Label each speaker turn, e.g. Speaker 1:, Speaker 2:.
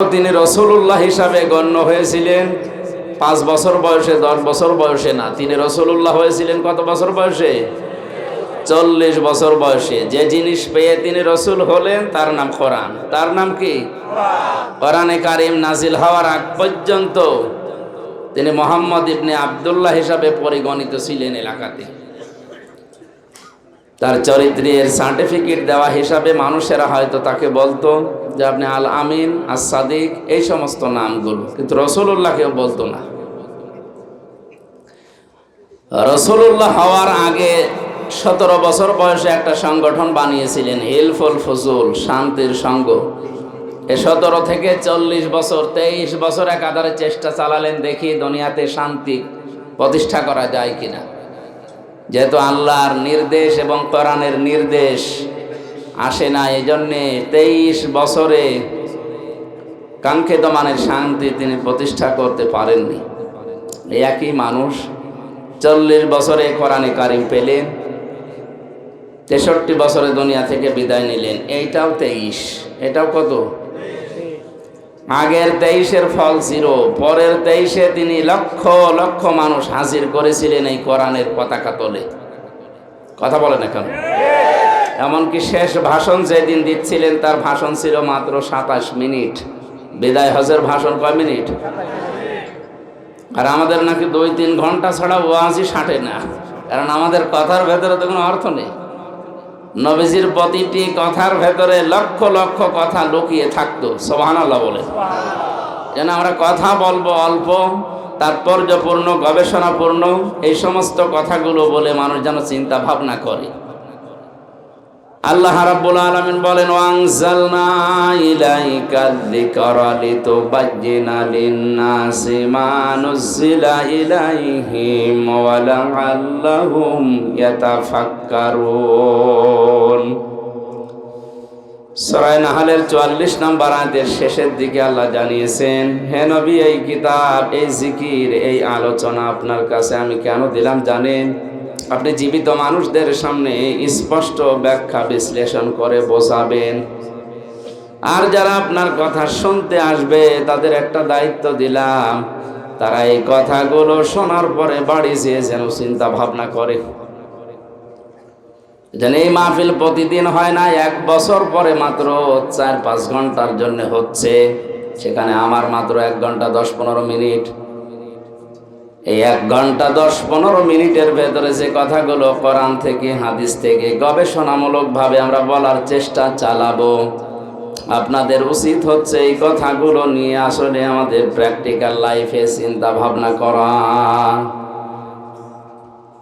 Speaker 1: তিনি রসুল্লাহ হিসাবে গণ্য হয়েছিলেন। পাঁচ বছর বয়সে, দশ বছর বয়সে না, তিনি রসুল্লাহ হয়েছিলেন কত বছর বয়সে? চল্লিশ বছর বয়সে। যে জিনিস পেয়ে তিনি রসুল হলেন, তার নাম কোরআন। তার নাম কি? কোরআনে কারিম নাজিল হওয়ার আগ পর্যন্ত তিনি মোহাম্মদ ইবনে আবদুল্লাহ হিসাবে পরিগণিত ছিলেন এলাকাতে। তার চরিত্রের সার্টিফিকেট দেওয়া হিসাবে মানুষেরা হয়তো তাকে বলতো যে আপনি আল আমিন আর সাদিক, এই সমস্ত নামগুলো। কিন্তু রসুল্লাহ কেউ বলতো না। রসুল্লাহ হওয়ার আগে সতেরো বছর বয়সে একটা সংগঠন বানিয়েছিলেন, হিলফুল ফজুল, শান্তির সঙ্গ। এ সতেরো থেকে চল্লিশ বছর, তেইশ বছর একাধারে চেষ্টা চালালেন দেখি দুনিয়াতে শান্তি প্রতিষ্ঠা করা যায় কিনা। যেহেতু আল্লাহর নির্দেশ এবং কোরআনের নির্দেশ আসে না এই জন্যে তেইশ বছরে কাঙ্ক্ষিত মানের শান্তি তিনি প্রতিষ্ঠা করতে পারেননি। একই মানুষ চল্লিশ বছরে কোরআনে কারিম পেলেন, তেষট্টি বছরে দুনিয়া থেকে বিদায় নিলেন, এইটাও তেইশ, এটাও কত? আগের তেইশের ফল জিরো, পরের তেইশে তিনি লক্ষ লক্ষ মানুষ হাজির করেছিলেন এই কোরআনের পতাকা তোলে। কথা বলেন এখন। এমনকি শেষ ভাষণ যেদিন দিচ্ছিলেন, তার ভাষণ ছিল মাত্র সাতাশ মিনিট। বিদায় হজের ভাষণ কয় মিনিট? আর আমাদের নাকি দুই তিন ঘণ্টা ছাড়া ওয়াজই সাঁটে না। কারণ আমাদের কথার ভেতরে তো কোনো অর্থ নেই। নবীজির প্রতিটি কথার ভেতরে লক্ষ লক্ষ কথা লুকিয়ে থাকতো সোহানাল্লাহ বলে। যেন আমরা কথা বলব অল্প তাৎপর্যপূর্ণ গবেষণাপূর্ণ এই সমস্ত কথাগুলো বলে মানুষ যেন চিন্তা ভাবনা করে। আল্লাহ রাব্বুল আলামিন বলেন, ওয়ানজালনা ইলাইকা যিকরা লিতুবাজ্জিনা লিন-নাসি মা নুজিলা ইলাইহিম ওয়া লাআল্লাহুম ইয়াতাফাক্কারুন. সূরা নাহলের 44 নম্বর আয়াতের শেষের দিকে আল্লাহ জানিয়েছেন, হে নবী, এই কিতাব, এই জিকির, এই আলোচনা আপনার কাছে আমি কেন দিলাম জানেন? আপনি জীবিত মানুষদের সামনে স্পষ্ট ব্যাখ্যা বিশ্লেষণ করে বোঝাবেন। আর যারা আপনার কথা শুনতে আসবে, তাদের একটা দায়িত্ব দিলাম। তারা এই কথাগুলো শোনার পরে বাড়ি যেয়ে যেন চিন্তা ভাবনা করে। যেন এই মাহফিল প্রতিদিন হয় না, এক বছর পরে মাত্র চার পাঁচ ঘণ্টার জন্য হচ্ছে। সেখানে আমার মাত্র এক ঘণ্টা দশ পনেরো মিনিট। এই এক ঘণ্টা দশ পনেরো মিনিটের ভেতরে যে কথাগুলো কোরআন থেকে, হাদিস থেকে গবেষণামূলকভাবে আমরা বলার চেষ্টা চালাবো। আপনাদের উচিত হচ্ছে এই কথাগুলো নিয়ে আসলে আমাদের প্র্যাকটিক্যাল লাইফে চিন্তা ভাবনা করা।